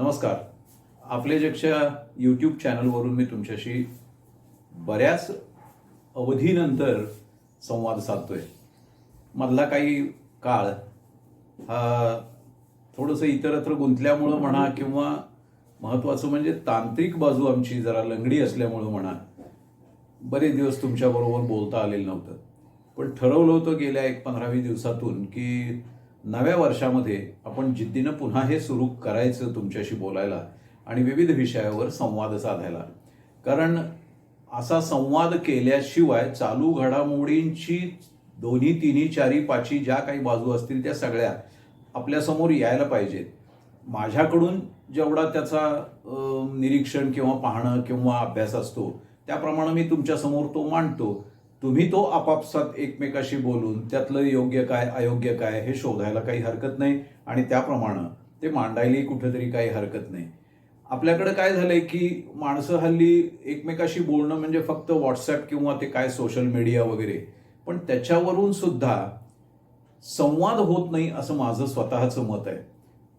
नमस्कार. आपले जगच्या यूट्यूब चॅनलवरून मी तुमच्याशी बऱ्याच अवधीनंतर संवाद साधतोय. मधला काही काळ हा थोडंसं इतरत्र गुंतल्यामुळं म्हणा किंवा महत्त्वाचं म्हणजे तांत्रिक बाजू आमची जरा लंगडी असल्यामुळं म्हणा बरेच दिवस तुमच्याबरोबर बोलता आलेलं नव्हतं. पण ठरवलं होतं गेल्या एक पंधरावी दिवसातून की नव्या वर्षामध्ये आपण जिद्दीनं पुन्हा हे सुरू करायचं तुमच्याशी बोलायला आणि विविध विषयावर संवाद साधायला. कारण असा संवाद केल्याशिवाय चालू घडामोडींची दोन्ही तिन्ही चारी पाची ज्या काही बाजू असतील त्या सगळ्या आपल्यासमोर यायला पाहिजेत. माझ्याकडून जेवढा त्याचा निरीक्षण किंवा पाहणं किंवा अभ्यास असतो त्याप्रमाणे मी तुमच्यासमोर तो मांडतो. तुम्ही तो आपापसात एकमेकाशी बोलून त्यातलं योग्य काय अयोग्य काय हे शोधायला काही हरकत नाही आणि त्याप्रमाणे ते मांडायलाही कुठेतरी काही हरकत नाही. आपल्याकडे काय झालंय की माणसं हल्ली एकमेकाशी बोलणं म्हणजे फक्त व्हॉट्सॲप किंवा ते काय सोशल मीडिया वगैरे पण त्याच्यावरून सुद्धा संवाद होत नाही असं माझं स्वतःचं मत आहे.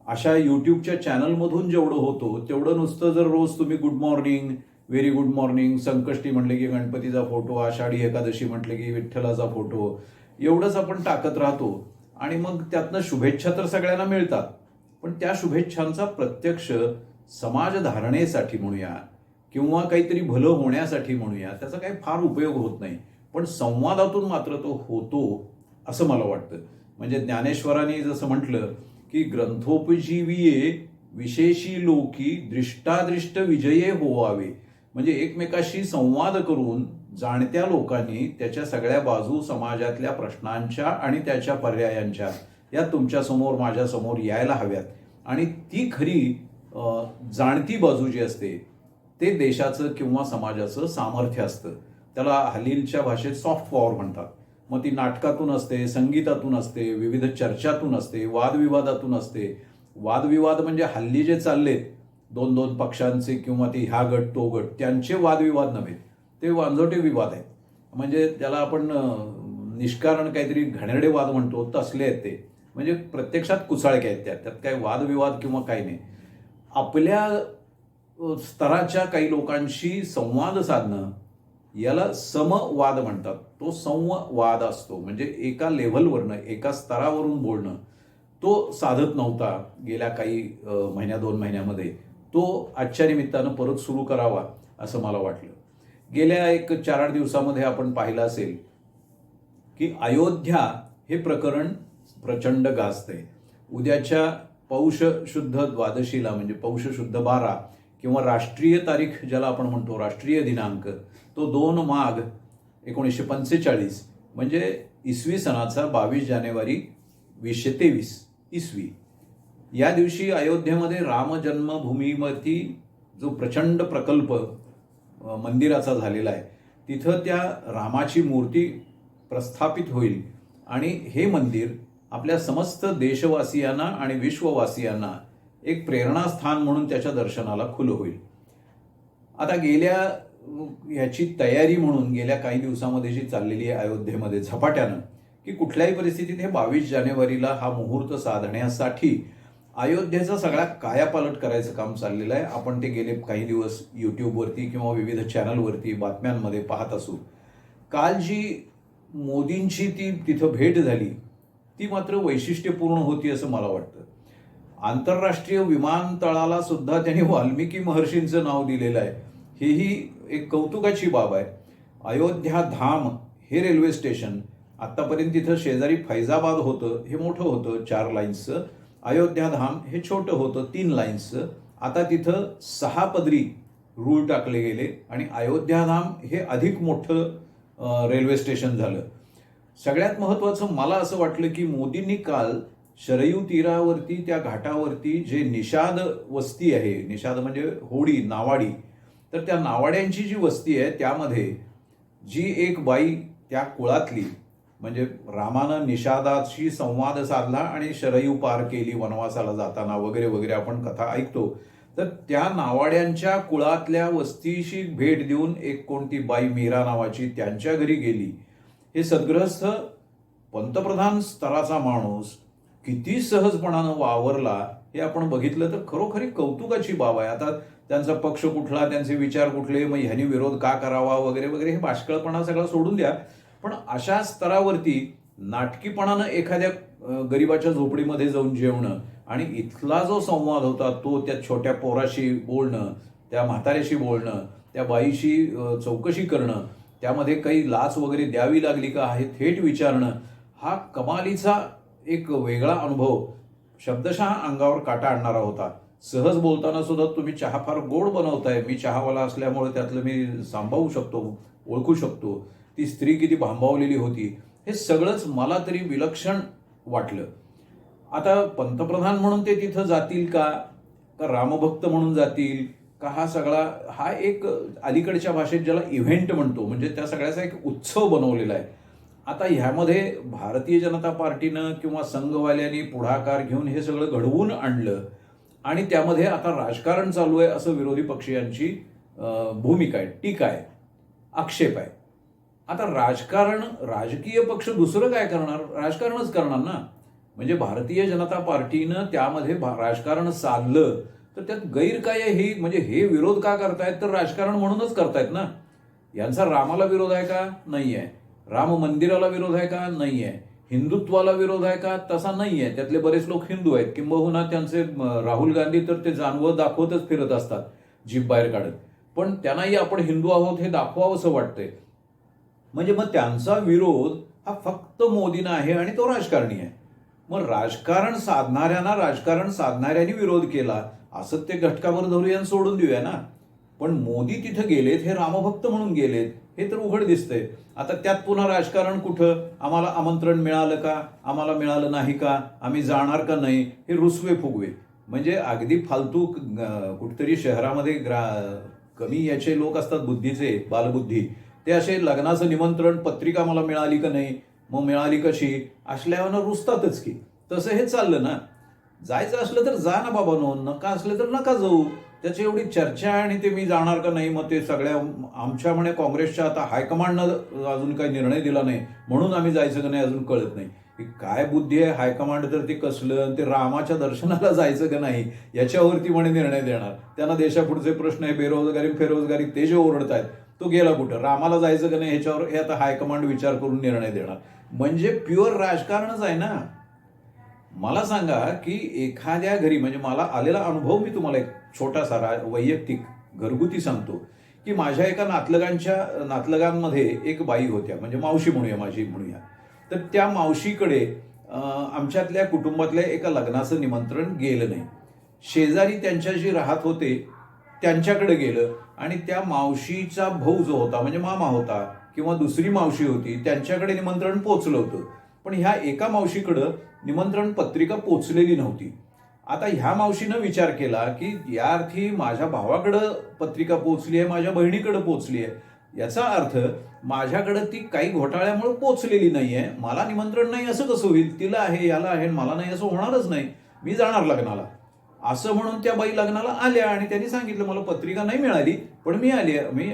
अशा यूट्यूबच्या चॅनलमधून जेवढं होतो तेवढं नुसतं जर रोज तुम्ही good morning very good morning Sankashti म्हटले की गणपतीचा फोटो आषाढी एकादशी म्हटले की विठ्ठलाचा फोटो एवढंच आपण टाकत राहतो. आणि मग त्यातनं शुभेच्छा तर सगळ्यांना मिळतात. पण त्या शुभेच्छांचा प्रत्यक्ष समाजधारणेसाठी म्हणूया किंवा काहीतरी भलं होण्यासाठी म्हणूया त्याचा काही फार उपयोग होत नाही. पण संवादातून मात्र तो होतो असं मला वाटतं. म्हणजे ज्ञानेश्वरांनी जसं म्हटलं की ग्रंथोपजीवीये विशेषी लोकी दृष्टादृष्ट विजये होवावे. म्हणजे एकमेकाशी संवाद करून जाणत्या लोकांनी त्याच्या सगळ्या बाजू समाजातल्या प्रश्नांच्या आणि त्याच्या पर्यायांच्या या तुमच्यासमोर माझ्यासमोर यायला हव्यात. आणि ती खरी जाणती बाजू जी असते ते देशाचं किंवा समाजाचं सामर्थ्य असतं. त्याला हलीलच्या भाषेत सॉफ्ट पॉवर म्हणतात. मग ती नाटकातून असते संगीतातून असते विविध चर्चातून असते वादविवादातून असते. वादविवाद म्हणजे हल्ली जे चाललेत दोन दोन पक्षांचे किंवा ते ह्या गट तो गट त्यांचे वादविवाद नव्हे. ते वांजोटे विवाद आहेत. म्हणजे त्याला आपण निष्कारण काहीतरी घणेरडे वाद म्हणतो तसले आहेत ते. म्हणजे प्रत्यक्षात कुसाळके आहेत त्यात. त्यात काही वादविवाद किंवा काही नाही. आपल्या स्तराच्या काही लोकांशी संवाद साधणं याला समवाद म्हणतात. तो संवाद असतो. म्हणजे एका लेव्हलवरनं एका स्तरावरून बोलणं तो साधत नव्हता गेल्या काही महिन्या दोन महिन्यामध्ये. तो आजच्या निमित्तानं परत सुरू करावा असं मला वाटलं. गेल्या एक चार आठ दिवसामध्ये आपण पाहिलं असेल की अयोध्या हे प्रकरण प्रचंड गाजतंय उद्याच्या पौष शुद्ध द्वादशीला म्हणजे पौष शुद्ध बारा किंवा राष्ट्रीय तारीख ज्याला आपण म्हणतो राष्ट्रीय दिनांक तो दोन माघ एकोणीसशे पंचेचाळीस म्हणजे इसवी सणाचा बावीस जानेवारी वीसशे तेवीस इसवी. या दिवशी अयोध्येमध्ये रामजन्मभूमीवरती जो प्रचंड प्रकल्प मंदिराचा झालेला आहे तिथं त्या रामाची मूर्ती प्रस्थापित होईल. आणि हे मंदिर आपल्या समस्त देशवासियांना आणि विश्ववासियांना एक प्रेरणास्थान म्हणून त्याच्या दर्शनाला खुलं होईल. आता गेल्या ह्याची तयारी म्हणून गेल्या काही दिवसामध्ये जी चाललेली आहे अयोध्येमध्ये झपाट्यानं की कुठल्याही परिस्थितीत हे बावीस जानेवारीला हा मुहूर्त साधण्यासाठी अयोध्येचा सगळा कायापालट करायचं काम चाललेलं आहे. आपण ते गेले काही दिवस यूट्यूबवरती किंवा विविध चॅनलवरती बातम्यांमध्ये पाहत असू. काल जी मोदींची ती तिथं भेट झाली ती मात्र वैशिष्ट्यपूर्ण होती असं मला वाटतं. आंतरराष्ट्रीय विमानतळाला सुद्धा त्यांनी वाल्मिकी महर्षींचं नाव दिलेलं आहे. हेही एक कौतुकाची बाब आहे. अयोध्या धाम हे रेल्वे स्टेशन आत्तापर्यंत तिथं शेजारी फैजाबाद होतं हे मोठं होतं चार लाईन्सचं. अयोध्याधाम हे छोटं होतं तीन लाईन्सचं आता तिथं सहा पदरी रूळ टाकले गेले आणि अयोध्याधाम हे अधिक मोठं रेल्वे स्टेशन झालं. सगळ्यात महत्त्वाचं मला असं वाटलं की मोदींनी काल शरयू तीरावरती त्या घाटावरती जे निषाद वस्ती आहे निषाद म्हणजे होडी नावाडी तर त्या नावाड्यांची जी वस्ती आहे त्यामध्ये जी एक बाई त्या कुळातली म्हणजे रामानं निषादाशी संवाद साधला आणि शरयू पार केली वनवासाला जाताना वगैरे वगैरे आपण कथा ऐकतो. तर त्या नावाड्यांच्या कुळातल्या वस्तीशी भेट देऊन एक कोणती बाई मीरा नावाची त्यांच्या घरी गेली. हे सद्ग्रस्त पंतप्रधान स्तराचा माणूस किती सहजपणानं वावरला हे आपण बघितलं तर खरोखरी कौतुकाची बाब आहे. आता त्यांचा पक्ष कुठला त्यांचे विचार कुठले मग ह्यांनी विरोध का करावा वगैरे वगैरे हे बाष्कळपणा सगळं सोडून द्या. पण अशा स्तरावरती नाटकीपणानं एखाद्या गरिबाच्या गरीबाच्या झोपडीमध्ये जाऊन जेवणं आणि इथला जो संवाद होता तो त्या छोट्या पोराशी बोलणं त्या म्हाताऱ्याशी बोलणं त्या बाईशी चौकशी करणं त्यामध्ये काही लाच वगैरे द्यावी लागली का हे थेट विचारणं हा कमालीचा एक वेगळा अनुभव शब्दशः अंगावर काटा आणणारा होता. सहज बोलताना सुद्धा तुम्ही चहा फार गोड बनवताय. मी चहावाला असल्यामुळे त्यातलं मी सांभाळू शकतो ओळखू शकतो. ती स्त्री किती भांबावलेली होती हे सगळंच मला तरी विलक्षण वाटलं. आता पंतप्रधान म्हणून ते तिथं जातील का? का रामभक्त म्हणून जातील? का हा सगळा हा एक अलीकडच्या भाषेत ज्याला इव्हेंट म्हणतो म्हणजे त्या सगळ्याचा एक उत्सव बनवलेला आहे. आता ह्यामध्ये भारतीय जनता पार्टीनं किंवा संघवाल्यांनी पुढाकार घेऊन हे सगळं घडवून आणलं आणि त्यामध्ये आता राजकारण चालू आहे असं विरोधी पक्षीयांची भूमिका आहे टीका आहे आक्षेप आहे. आता राजकारण राजकीय पक्ष दुसरं काय करणार? राजकारणच करणार ना? म्हणजे भारतीय जनता पार्टीनं त्यामध्ये राजकारण साधलं तर त्यात गैर काय हे ही म्हणजे हे विरोध का करतायत? तर राजकारण म्हणूनच करतायत ना? यांचा रामाला विरोध आहे का? नाही आहे राम मंदिराला विरोध आहे का? नाही आहे हिंदुत्वाला विरोध आहे का? तसा नाही आहे त्यातले बरेच लोक हिंदू आहेत. किंबहुना त्यांचे राहुल गांधी तर ते जानवं दाखवतच फिरत असतात जीप बाहेर काढत. पण त्यांनाही आपण हिंदू आहोत हे दाखवावंसं वाटतंय. म्हणजे मग त्यांचा विरोध हा फक्त मोदींना आहे आणि तो राजकारणी आहे. मग राजकारण साधणाऱ्यांना राजकारण साधणाऱ्यांनी विरोध केला असं ते घटकावर धरूया आणि सोडून देऊया ना. पण मोदी तिथं गेलेत हे रामभक्त म्हणून गेलेत हे तर उघड दिसतंय. आता त्यात पुन्हा राजकारण कुठं? आम्हाला आमंत्रण मिळालं का? आम्हाला मिळालं नाही का? आम्ही जाणार का नाही? हे रुसवे फुगवे. म्हणजे अगदी फालतू कुठतरी शहरामध्ये ग्रा कमी याचे लोक असतात बुद्धीचे बालबुद्धी. ते असे लग्नाचं निमंत्रण पत्रिका मला मिळाली का नाही मग मिळाली कशी? असल्यावर रुसतातच की. तसं हे चाललं ना. जायचं असलं तर जा ना बाबा नो नका असलं तर नका जाऊ. त्याची एवढी चर्चा आहे आणि ते मी जाणार का नाही मग ते सगळ्या आमच्या म्हणे काँग्रेसच्या आता हायकमांडनं अजून काही निर्णय दिला नाही म्हणून आम्ही जायचं का नाही अजून कळत नाही. काय बुद्धी आहे हायकमांड तर ते कसलं आणि ते रामाच्या दर्शनाला जायचं का नाही याच्यावरती म्हणे निर्णय देणार. त्यांना देशापुढचे प्रश्न आहे बेरोजगारी फेरोजगारी ते जे ओरडत आहेत तो गेला कुठं? रामाला जायचं का नाही ह्याच्यावर? हे आता हायकमांड विचार करून निर्णय देणार. म्हणजे प्युअर राजकारणच आहे ना? मला सांगा की एखाद्या घरी म्हणजे मला आलेला अनुभव मी तुम्हाला एक छोटासा रा- वैयक्तिक घरगुती सांगतो की माझ्या एका नातलगांच्या नातलगांमध्ये एक बाई होत्या. म्हणजे मावशी म्हणूया माझी म्हणूया. तर त्या मावशीकडे आमच्यातल्या कुटुंबातल्या एका लग्नाचं निमंत्रण गेलं नाही. शेजारी त्यांच्याशी राहत होते त्यांच्याकडे गेलं. आणि त्या मावशीचा भाऊ जो होता म्हणजे मामा होता किंवा दुसरी मावशी होती त्यांच्याकडे निमंत्रण पोचलं होतं. पण ह्या एका मावशीकडं निमंत्रण पत्रिका पोचलेली नव्हती. आता ह्या मावशीनं विचार केला की या अर्थी माझ्या भावाकडं पत्रिका पोचली आहे माझ्या बहिणीकडं पोचली आहे. याचा अर्थ माझ्याकडं ती काही घोटाळ्यामुळे पोचलेली नाही आहे मला निमंत्रण नाही असं कसं होईल? तिला आहे याला आहे मला नाही असं होणारच नाही. मी जाणार लग्नाला. असं म्हणून त्या बाई लग्नाला आल्या आणि त्यांनी सांगितलं मला पत्रिका नाही मिळाली पण मी आली मी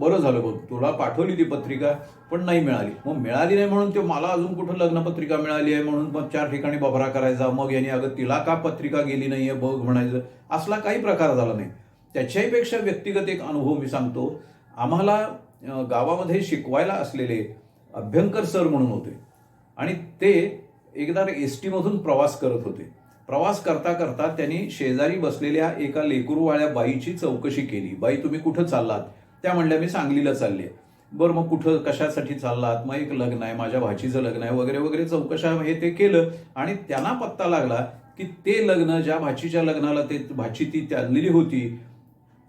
बरं झालं बघ तुला पाठवली ती पत्रिका पण नाही मिळाली. मग मिळाली नाही म्हणून ते मला अजून कुठं लग्नपत्रिका मिळाली आहे म्हणून मग चार ठिकाणी बभरा करायचा मग यांनी अगं तिला का पत्रिका गेली नाहीये बघ म्हणायचं. असला काही प्रकार झाला नाही. त्याच्याहीपेक्षा व्यक्तिगत एक अनुभव मी सांगतो. आम्हाला गावामध्ये शिकवायला असलेले अभ्यंकर सर म्हणून होते. आणि ते एकदा एस टीमधून प्रवास करत होते. प्रवास करता करता त्यांनी शेजारी बसलेल्या एका लेकरूवाळ्या बाईची चौकशी केली. बाई तुम्ही कुठं चाललात? त्या म्हणल्या मी सांगलीला चालले बरं मग कुठं कशासाठी चाललात? मग एक लग्न आहे माझ्या भाचीचं लग्न आहे वगैरे वगैरे चौकशा हे ते केलं आणि त्यांना पत्ता लागला की ते लग्न ज्या भाचीच्या लग्नाला ते भाची ती चाललेली होती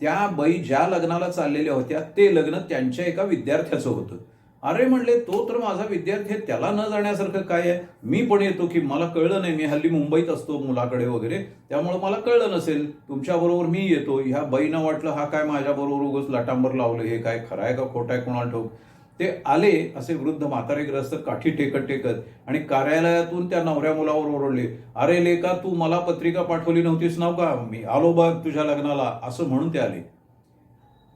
त्या बाई ज्या लग्नाला चाललेल्या होत्या ते लग्न त्यांच्या एका विद्यार्थ्याचं होतं. अरे म्हणले तो तर माझा विद्यार्थी आहे त्याला न जाण्यासारखं काय आहे? मी पण येतो की मला कळलं नाही मी हल्ली मुंबईत असतो मुलाकडे वगैरे त्यामुळे मला कळलं नसेल. तुमच्याबरोबर मी येतो ह्या बाईनं वाटलं हा काय माझ्याबरोबर उगस लाटांबर लावलं हे काय खरं आहे का खोटं आहे कोणाला ठोक ते आले असे वृद्ध म्हातारेग्रस्त काठी टेकत टेकत आणि कार्यालयातून त्या नवऱ्या मुलावर ओरडले. अरे लेका तू मला पत्रिका पाठवली नव्हतीस नाव का? मी आलो बघ तुझ्या लग्नाला असं म्हणून ते आले.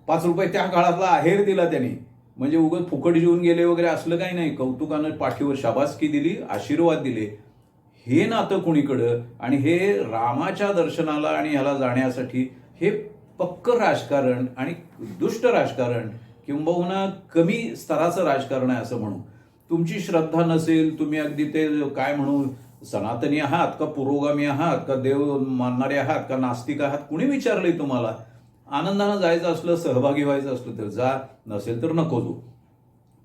पाच रुपये त्या काळातला आहेर दिला त्यांनी. म्हणजे उगत फुकट जेवून गेले वगैरे असलं काही नाही. कौतुकानं पाठीवर शाबासकी दिली आशीर्वाद दिले. हे नातं कुणीकडं? आणि हे रामाच्या दर्शनाला आणि ह्याला जाण्यासाठी हे पक्क राजकारण आणि दुष्ट राजकारण किंबहुना कमी स्तराचं राजकारण आहे असं म्हणू. तुमची श्रद्धा नसेल तुम्ही अगदी ते काय म्हणू सनातनी आहात का पुरोगामी आहात का देव मानणारे आहात का नास्तिक आहात कुणी विचारले तुम्हाला? आनंदानं जायचं असलं सहभागी व्हायचं असलं तर जा नसेल तर नको जो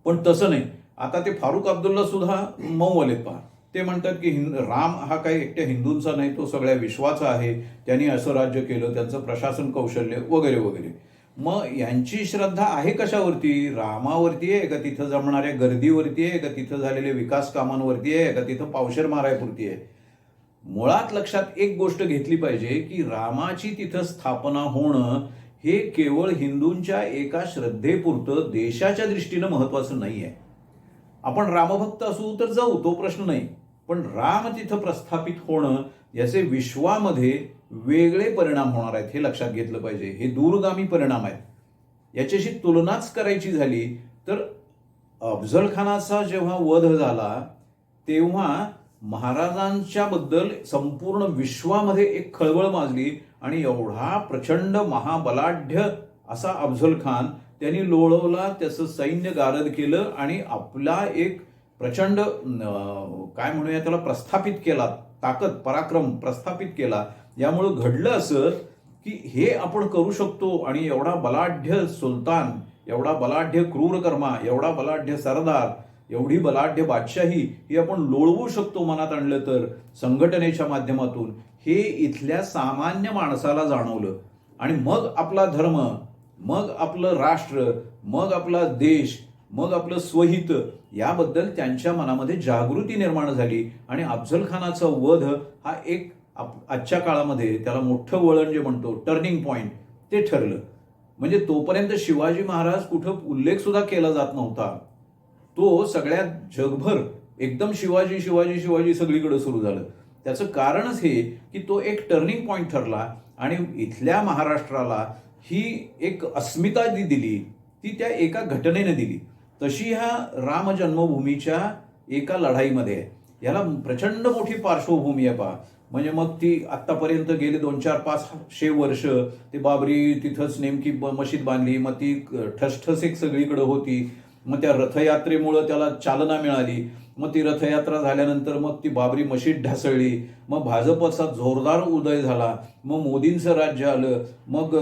पण तसं नाही. आता ते फारुख अब्दुल्ला सुद्धा मऊ आलेत पहा. ते म्हणतात की हिंद राम हा काही एकट्या हिंदूंचा नाही तो सगळ्या विश्वाचा आहे. त्यांनी असं राज्य केलं त्यांचं प्रशासन कौशल्य वगैरे वगैरे. मग यांची श्रद्धा आहे कशावरती? रामावरती आहे का? तिथं जमणाऱ्या गर्दीवरती आहे का? तिथं झालेल्या विकास कामांवरती आहे का? तिथं पावशेर मारायपुरती आहे. मुळात लक्षात एक गोष्ट घेतली पाहिजे की रामाची तिथं स्थापना होणं हे केवळ हिंदूंच्या एका श्रद्धेपुरतं देशाच्या दृष्टीनं महत्वाचं नाही आहे आपण रामभक्त असू तर जाऊ तो प्रश्न नाही. पण राम तिथं प्रस्थापित होणं याचे विश्वामध्ये वेगळे परिणाम होणार आहेत हे लक्षात घेतलं पाहिजे. हे दूरगामी परिणाम आहेत. याच्याशी तुलनाच करायची झाली तर अफजल खानाचा जेव्हा वध झाला तेव्हा महाराजांच्या बद्दल संपूर्ण विश्वामध्ये एक खळबळ माजली आणि एवढा प्रचंड महाबलाढ्य असा अफझल खान त्यांनी लोळवला त्याचं सैन्य गारद केलं आणि आपला एक प्रचंड काय म्हणूया त्याला प्रस्थापित केला ताकद पराक्रम प्रस्थापित केला. यामुळं घडलं असं की हे आपण करू शकतो आणि एवढा बलाढ्य सुलतान एवढा बलाढ्य क्रूरकर्मा एवढा बलाढ्य सरदार एवढी बलाढ्य बादशाही ही आपण लोळवू शकतो मनात आणलं तर. संघटनेच्या माध्यमातून हे इथल्या सामान्य माणसाला जाणवलं. आणि मग आपला धर्म मग आपलं राष्ट्र मग आपला देश मग आपलं स्वहित याबद्दल त्यांच्या मनामध्ये जागृती निर्माण झाली. आणि अफजल खानाचा वध हा एक आजच्या काळामध्ये त्याला मोठं वळण जे म्हणतो टर्निंग पॉईंट ते ठरलं. म्हणजे तोपर्यंत शिवाजी महाराज कुठं उल्लेख सुद्धा केला जात नव्हता. तो सगळ्यात जगभर एकदम शिवाजी शिवाजी शिवाजी सगळीकडे सुरू झालं. त्याचं कारणच हे की तो एक टर्निंग पॉईंट ठरला आणि इथल्या महाराष्ट्राला ही एक अस्मिता जी दिली ती त्या एका घटनेने दिली. तशी ह्या राम जन्मभूमीच्या एका लढाईमध्ये आहे. याला प्रचंड मोठी पार्श्वभूमी आहे पहा म्हणजे मग ती आत्तापर्यंत गेले दोन चार पाचशे वर्ष ते बाबरी तिथंच नेमकी मशीद बांधली मग ती ठसठस एक सगळीकडे होती. मग त्या रथयात्रेमुळं त्याला चालना मिळाली. मग ती रथयात्रा झाल्यानंतर मग ती बाबरी मशीद ढासळली. मग भाजपचा जोरदार उदय झाला. मग मोदींचं राज्य आलं. मग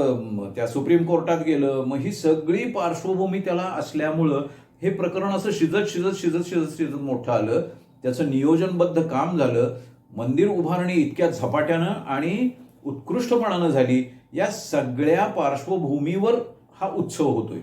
त्या सुप्रीम कोर्टात गेलं. मग ही सगळी पार्श्वभूमी त्याला असल्यामुळं हे प्रकरण असं शिजत शिजत शिजत शिजत शिजत मोठं आलं. त्याचं नियोजनबद्ध काम झालं. मंदिर उभारणी इतक्या झपाट्यानं आणि उत्कृष्टपणानं झाली. या सगळ्या पार्श्वभूमीवर हा उत्सव होतोय.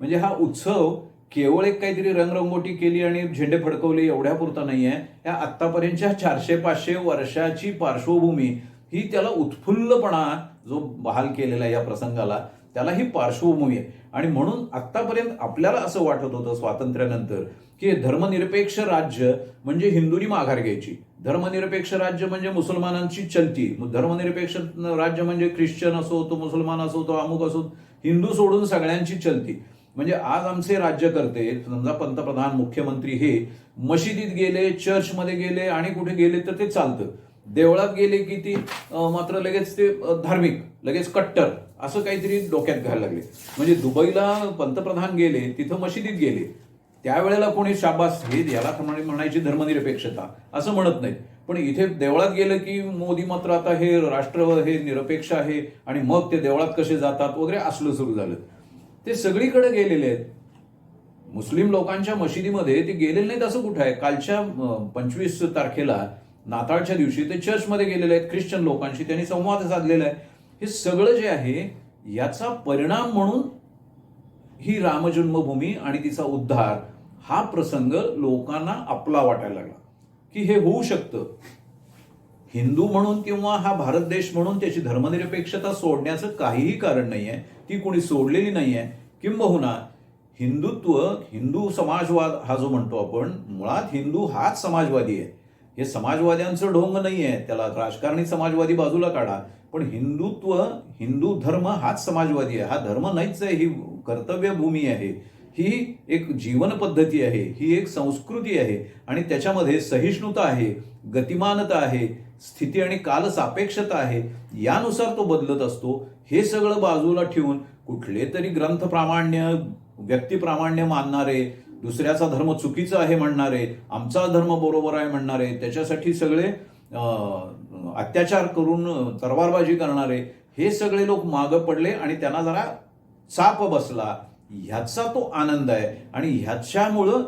म्हणजे हा उत्सव केवळ एक काहीतरी रंगरंगोटी केली आणि झेंडे फडकवले एवढ्या पुरता नाही आहे या आत्तापर्यंतच्या चारशे पाचशे वर्षाची पार्श्वभूमी ही त्याला उत्फुल्लपणा जो बहाल केलेला आहे या प्रसंगाला त्याला ही पार्श्वभूमी आहे. आणि म्हणून आत्तापर्यंत आपल्याला असं वाटत होतं स्वातंत्र्यानंतर की धर्मनिरपेक्ष राज्य म्हणजे हिंदूंनी माघार घ्यायची. धर्मनिरपेक्ष राज्य म्हणजे मुसलमानांची चलती. धर्मनिरपेक्ष राज्य म्हणजे ख्रिश्चन असो तो मुसलमान असो तो अमुक असो हिंदू सोडून सगळ्यांची चलती. म्हणजे आज आमचे राज्यकर्ते समजा पंतप्रधान मुख्यमंत्री हे मशिदीत गेले चर्चमध्ये गेले आणि कुठे गेले तर ते चालतं. देवळात गेले की ती मात्र लगेच ते धार्मिक लगेच कट्टर असं काहीतरी डोक्यात घ्यायला लागले. म्हणजे दुबईला पंतप्रधान गेले तिथं मशिदीत गेले. त्यावेळेला कोणी शाबास हे याला प्रमाणे म्हणायची धर्मनिरपेक्षता असं म्हणत नाही पण इथे देवळात गेलं की मोदी मात्र आता हे राष्ट्र हे निरपेक्ष आहे आणि मग ते देवळात कसे जातात वगैरे असलं सुरू झालं. ते सगळीकडे गेलेले आहेत. मुस्लिम लोकांच्या मशिदीमध्ये ते गेलेले नाहीत असं कुठं आहे? कालच्या पंचवीस तारखेला नाताळच्या दिवशी ते चर्चमध्ये गेलेले आहेत. ख्रिश्चन लोकांशी त्यांनी संवाद साधलेला आहे. हे सगळं जे आहे याचा परिणाम म्हणून ही रामजन्मभूमी आणि तिचा उद्धार हा प्रसंग लोकांना आपला वाटायला लागला. की हे होऊ शकतं. हिंदू म्हणून किंवा हा भारत देश म्हणून त्याची धर्मनिरपेक्षता सोडण्याचं काहीही कारण नाही आहे ती कोणी सोडलेली नाही आहे किंबहुना हिंदुत्व हिंदू समाजवाद हा जो म्हणतो आपण मुळात हिंदू हाच समाजवादी आहे. हे समाजवाद्यांचं ढोंग नाही आहे त्याला राजकारणी समाजवादी बाजूला काढा. पण हिंदुत्व हिंदू धर्म हाच समाजवादी आहे. हा धर्म नाहीच आहे. ही कर्तव्यभूमी आहे. ही एक जीवन पद्धती आहे. ही एक संस्कृती आहे. आणि त्याच्यामध्ये सहिष्णुता आहे गतिमानता आहे स्थिती आणि काल सापेक्षता आहे यानुसार तो बदलत असतो. हे सगळं बाजूला ठेवून कुठले तरी ग्रंथ प्रामाण्य व्यक्तिप्रामाण्य मानणारे दुसऱ्याचा धर्म चुकीचा आहे म्हणणारे आमचा धर्म बरोबर आहे म्हणणारे त्याच्यासाठी सगळे अत्याचार करून तरवारबाजी करणारे हे सगळे लोक मागं पडले आणि त्यांना जरा चाप बसला. ह्याचा तो आनंद आहे आणि ह्याच्यामुळं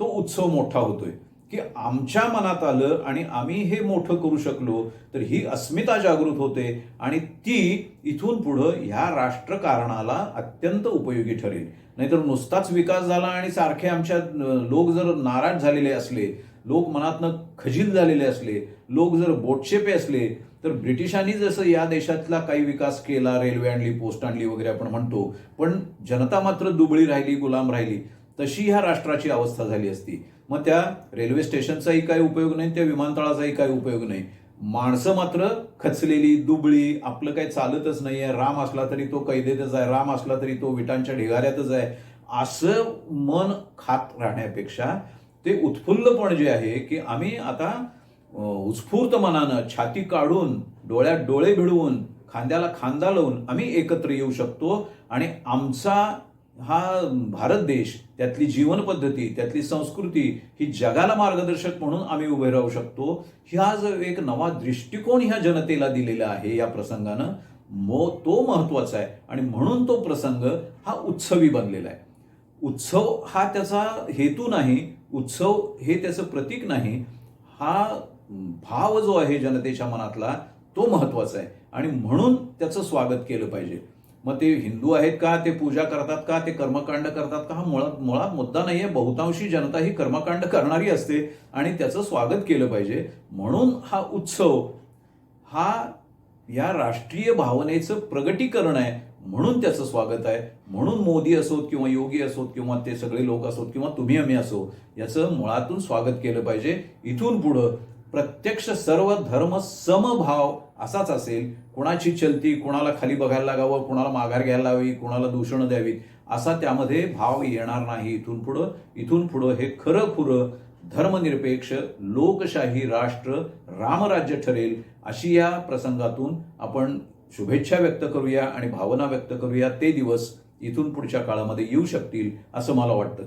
तो उत्सव मोठा होतोय. की आमच्या मनात आलं आणि आम्ही हे मोठं करू शकलो तर ही अस्मिता जागृत होते आणि ती इथून पुढं ह्या राष्ट्रकारणाला अत्यंत उपयोगी ठरेल. नाहीतर नुसताच विकास झाला आणि सारखे आमच्या लोक जर नाराज झालेले असले लोक मनातनं खजील झालेले असले लोक जर बोटशेपे असले तर ब्रिटिशांनी जसं या देशातला काही विकास केला रेल्वे आणली पोस्ट आणली वगैरे आपण म्हणतो पण जनता मात्र दुबळी राहिली गुलाम राहिली तशी ह्या राष्ट्राची अवस्था झाली असती. मग त्या रेल्वे स्टेशनचाही काही उपयोग नाही त्या विमानतळाचाही काही उपयोग नाही. माणसं मात्र खचलेली दुबळी आपलं काही चालतच नाहीये. राम असला तरी तो कैदेतच आहे राम असला तरी तो विटांच्या ढिगाऱ्यातच आहे. असं मन खात राहण्यापेक्षा ते उत्फुल्लपण जे आहे की आम्ही आता उत्स्फूर्त मनानं छाती काढून डोळ्यात डोळे भिडवून खांद्याला खांदा लावून आम्ही एकत्र येऊ शकतो आणि आमचा हा भारत देश त्यातली जीवन पद्धती त्यातली संस्कृती ही जगाला मार्गदर्शक म्हणून आम्ही उभे राहू शकतो. ह्या जो एक नवा दृष्टिकोन ह्या जनतेला दिलेला आहे या प्रसंगानं मो तो महत्त्वाचा आहे. आणि म्हणून तो प्रसंग हा उत्सवी बनलेला आहे. उत्सव हा त्याचा हेतू नाही उत्सव हे त्याचं प्रतीक नाही. हा भाव जो आहे जनतेच्या मनातला तो महत्त्वाचा आहे. आणि म्हणून त्याचं स्वागत केलं पाहिजे. मग ते हिंदू आहेत का? ते पूजा करतात का? ते कर्मकांड करतात का? हा मुळात मुळात मुद्दा नाहीये. बहुतांशी जनता ही कर्मकांड करणारी असते आणि त्याचं स्वागत केलं पाहिजे. म्हणून हा उत्सव हा या राष्ट्रीय भावनेचं प्रगटीकरण आहे. म्हणून त्याचं स्वागत आहे. म्हणून मोदी असोत किंवा योगी असोत किंवा ते सगळे लोक असोत किंवा तुम्ही आम्ही असो याचं मुळातून स्वागत केलं पाहिजे. इथून पुढं प्रत्यक्ष सर्व धर्म समभाव असाच असेल कुणाची चलती कुणाला खाली बघायला लागावं कुणाला माघार घ्यायला लावी कुणाला दूषणं द्यावीत असा त्यामध्ये भाव येणार नाही इथून पुढं. इथून पुढं हे खरं खुरं धर्मनिरपेक्ष लोकशाही राष्ट्र रामराज्य ठरेल अशी या प्रसंगातून आपण शुभेच्छा व्यक्त करूया आणि भावना व्यक्त करूया. ते दिवस इथून पुढच्या काळामध्ये येऊ शकतील असं मला वाटतं.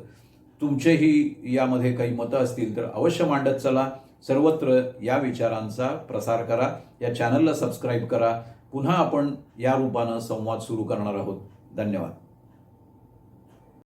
तुमचेही यामध्ये काही मतं असतील तर अवश्य मांडत चला. सर्वत्र या विचारांचा प्रसार करा. या चॅनलला सबस्क्राईब करा. पुन्हा आपण या रूपानं संवाद सुरू करणार आहोत. धन्यवाद.